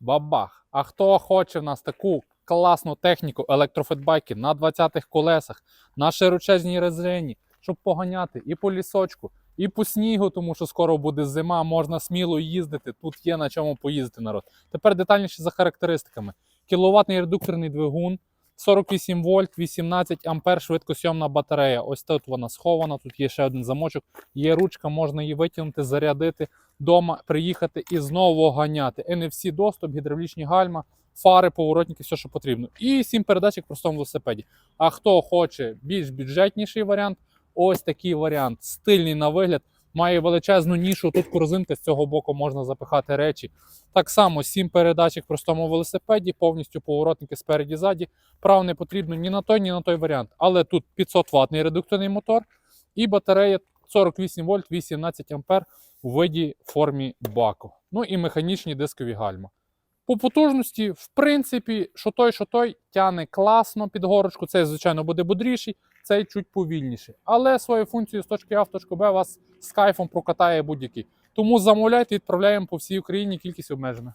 бабах. А хто хоче в нас таку класну техніку електрофетбайки на 20-х колесах, на широчезній резині, щоб поганяти і по лісочку, і по снігу, тому що скоро буде зима, можна сміло їздити. Тут є на чому поїздити народ. Тепер детальніше за характеристиками. Кіловатний редукторний двигун, 48 вольт, 18 ампер, швидкосйомна батарея. Ось тут вона схована. Тут є ще один замочок. Є ручка, можна її витягнути, зарядити дома, приїхати і знову ганяти. NFC доступ, гідравлічні гальма, фари, поворотники, все, що потрібно. І 7 передач як в простому велосипеді. А хто хоче більш бюджетніший варіант, ось такий варіант, стильний на вигляд. Має величезну нішу. Тут корзинка з цього боку можна запихати речі. Так само 7 передач як в простому велосипеді, повністю поворотники спереді ззаді. Прав не потрібно ні на той, ні на той варіант. Але тут 500 ватний редукторний мотор і батарея 48 вольт, 18 ампер у виді формі баку. Ну і механічні дискові гальма. По потужності, в принципі, що той, що той тяне класно під горочку. Цей, звичайно, буде бодріший, цей чуть повільніший. Але свою функцію з точки А в точку Б вас з кайфом прокатає будь-який. Тому замовляйте, відправляємо по всій Україні кількість обмежена.